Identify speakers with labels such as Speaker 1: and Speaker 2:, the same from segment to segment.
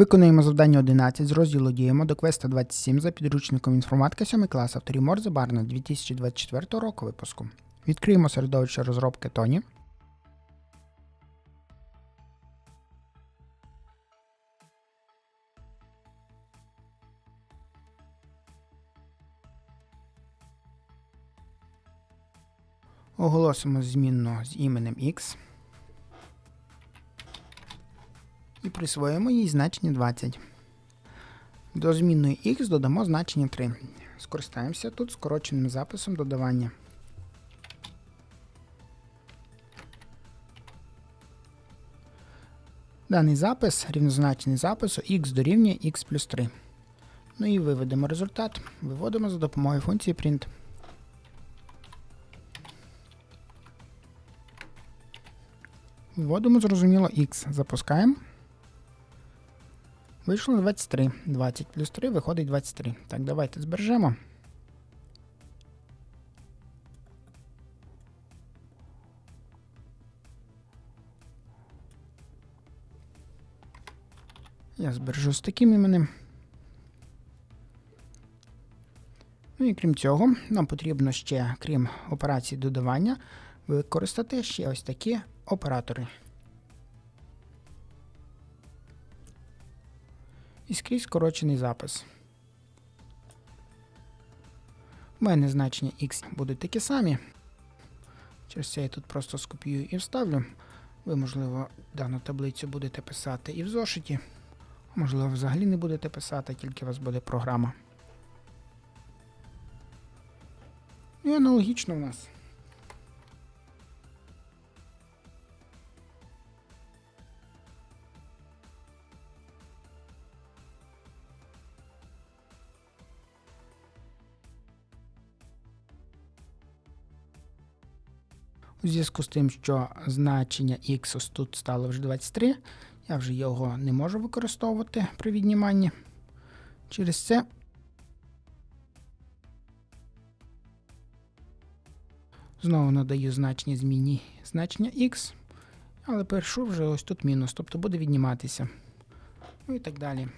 Speaker 1: Виконуємо завдання 11 з розділу Діємо до квеста 27 за підручником інформатика 7 клас авторів Морзе Барна 2024 року випуску. Відкриємо середовище розробки Тоні. Оголосимо змінну з іменем X присвоїмо їй значення 20. До змінної x додамо значення 3. Скористаємося тут скороченим записом додавання. Даний запис рівнозначний запису x дорівнює x плюс 3. Ну і виведемо результат. Виводимо за допомогою функції print. Вводимо зрозуміло x. Запускаємо. Вийшло 23. 20 плюс 3 виходить 23. Так, давайте збережемо. Я збережу з таким іменем. Ну і крім цього, нам потрібно ще, крім операції додавання, використати ще ось такі оператори. І скрізь скорочений запис. У мене значення x будуть такі самі. Через це я тут просто скопіюю і вставлю. Ви, можливо, дану таблицю будете писати і в зошиті. Можливо, взагалі не будете писати, тільки у вас буде програма. Ну і аналогічно у нас. У зв'язку з тим, що значення x ось тут стало вже 23, я вже його не можу використовувати при відніманні. Через це знову надаю значення зміні значення x, але першу вже ось тут мінус, тобто буде відніматися. Ну і так далі.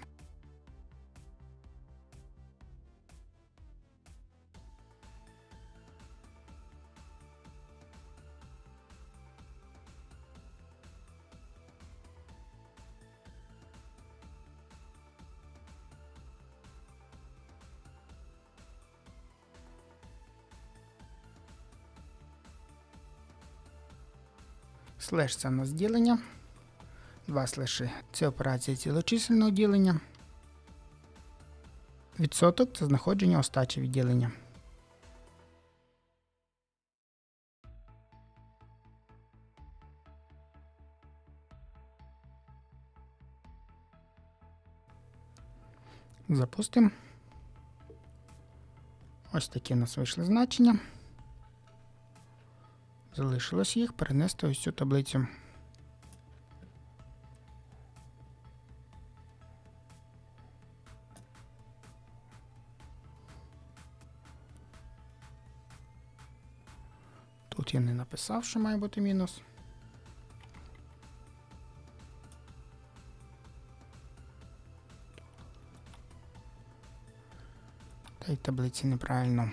Speaker 1: Слеш це у нас ділення. Два слеші це операція цілочисельного ділення. Відсоток це знаходження остачі відділення. Запустимо. Ось такі у нас вийшли значення. Залишилось їх перенести ось цю таблицю. Тут я не написав, що має бути мінус. Та й таблиці неправильно.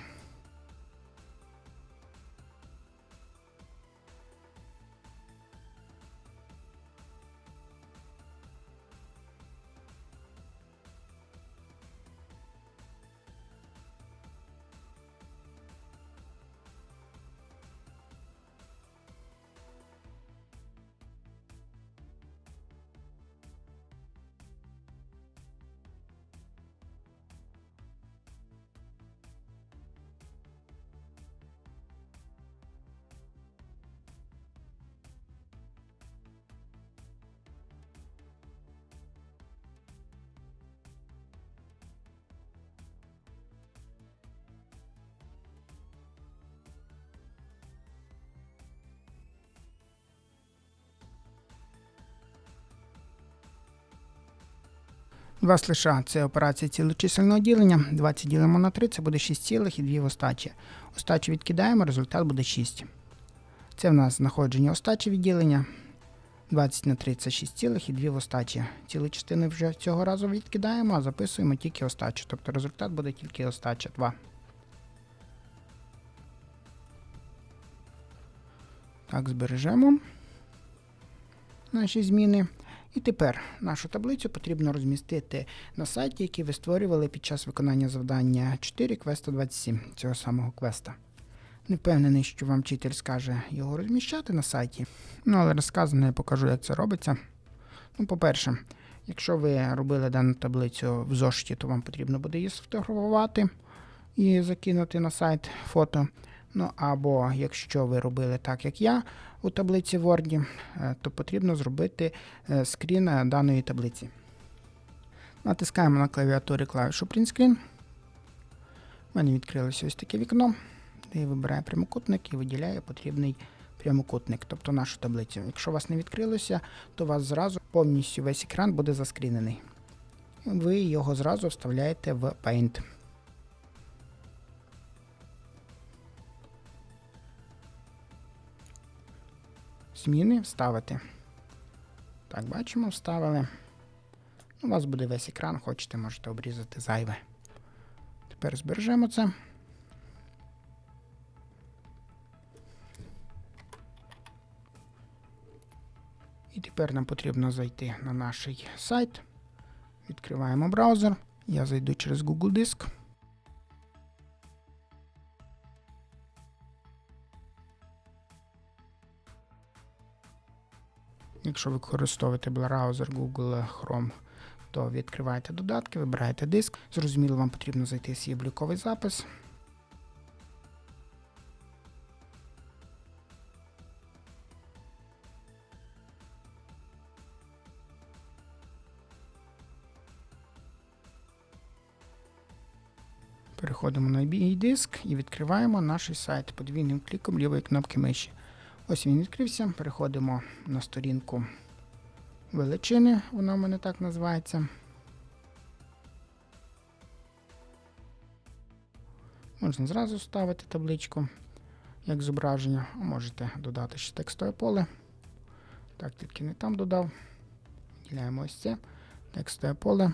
Speaker 1: Два слиша це операція цілочисельного ділення. 20 ділимо на 3, це буде 6 цілих і 2 остачі. Остачі відкидаємо, результат буде 6. Це в нас знаходження остачі відділення. 20 на 3 це 6 і 2 в остачі. Цілі частини вже цього разу відкидаємо, а записуємо тільки остачу. Тобто результат буде тільки остача 2. Так, збережемо наші зміни. І тепер нашу таблицю потрібно розмістити на сайті, який ви створювали під час виконання завдання 4 квеста 27 цього самого квеста. Не впевнений, що вам вчитель скаже його розміщати на сайті. Ну, але розказано, я покажу, як це робиться. Ну, по-перше, якщо ви робили дану таблицю в зошиті, то вам потрібно буде її сфотографувати і закинути на сайт фото. Ну або якщо ви робили так, як я у таблиці Word, е, то потрібно зробити е, скрін е, даної таблиці. Натискаємо на клавіатурі клавішу Print Screen. У мене відкрилося ось таке вікно, де я вибираю прямокутник і виділяє потрібний прямокутник, тобто нашу таблицю. Якщо у вас не відкрилося, то у вас зразу повністю весь екран буде заскрінений. Ви його зразу вставляєте в Paint. Зміни вставити. Так, бачимо, вставили. У вас буде весь екран, хочете, можете обрізати зайве. Тепер збережемо це. І тепер нам потрібно зайти на наш сайт. Відкриваємо браузер. Я зайду через Google Диск. Якщо використовуєте браузер Google Chrome, то відкриваєте додатки, вибираєте диск. Зрозуміло, вам потрібно зайти в свій обліковий запис. Переходимо на мій диск і відкриваємо наш сайт подвійним кліком лівої кнопки миші. Ось він відкрився. Переходимо на сторінку величини, вона в мене так називається. Можна зразу ставити табличку як зображення, а можете додати ще текстове поле. Так, тільки не там додав. Діляємо ось це текстове поле.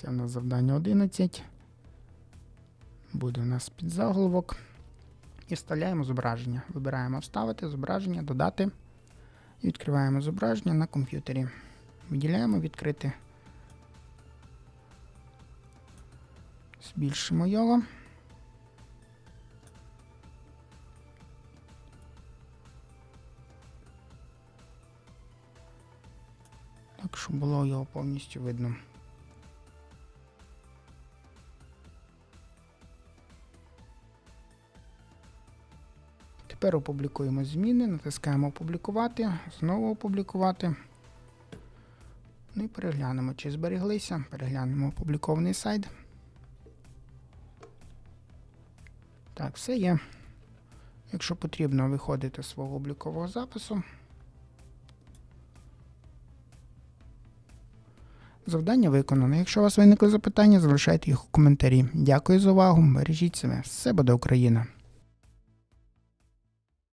Speaker 1: Це в нас завдання 11. Буде у нас підзаголовок. І вставляємо зображення. Вибираємо Вставити зображення, додати. І відкриваємо зображення на комп'ютері. Виділяємо відкрити. Збільшимо його. Так, щоб було його повністю видно. Тепер опублікуємо зміни, натискаємо Опублікувати, знову опублікувати. Ну і переглянемо, чи збереглися. Переглянемо опублікований сайт. Так, все є. Якщо потрібно, виходите з свого облікового запису. Завдання виконано. Якщо у вас виникли запитання, залишайте їх у коментарі. Дякую за увагу. Бережіть себе. Все буде Україна!